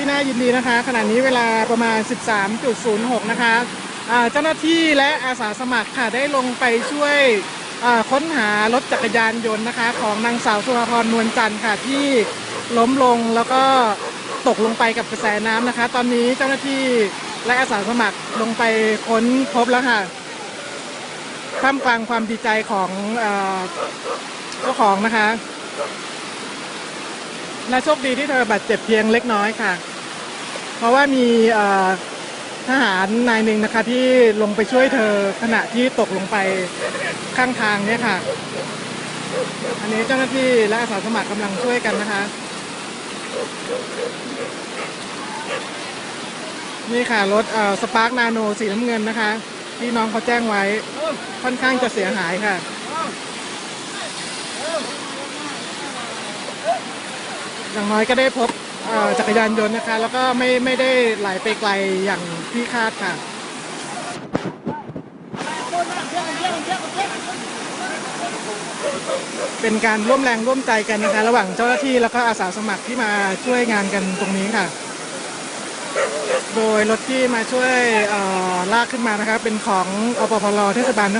ที่น่ายินดีนะคะขณะนี้เวลาประมาณ 13.06 นะคะเจ้าหน้าที่และอาสาสมัครค่ะได้ลงไปช่วยค้นหารถจักรยานยนต์นะคะ ของนางสาวสุภาพรนวลจันทร์ค่ะที่ล้มลงแล้วก็ตกลงไปกับกระแสน้ำนะคะ ตอนนี้เจ้าหน้าที่และอาสาสมัครลงไปค้นพบแล้วค่ะท่ามกลางความดีใจของเจ้าของนะคะ และโชคดีที่เธอบาดเจ็บเพียงเล็กน้อยค่ะ เพราะว่ามีทหารนายหนึ่งนะคะที่ลงไปช่วยเธอขณะที่ตกลงไปข้างทางเนี่ยค่ะ อันนี้เจ้าหน้าที่และอาสาสมัครกำลังช่วยกันนะคะ นี่ค่ะรถสปาร์กนาโนสีน้ำเงินนะคะ ที่น้องเขาแจ้งไว้ค่อนข้างจะเสียหายค่ะ อย่างน้อยก็ได้พบจักรยานยนต์นะคะ แล้วก็ไม่ไม่ได้ไหลไปไกลอย่างที่คาดค่ะเป็นการร่วมแรงร่วมใจกันนะคะ ระหว่างเจ้าหน้าที่แล้วก็อาสาสมัครที่มาช่วยงานกันตรงนี้ค่ะ โดยรถที่มาช่วยลากขึ้นมานะคะ เป็นของอปพลเทศบาลนคร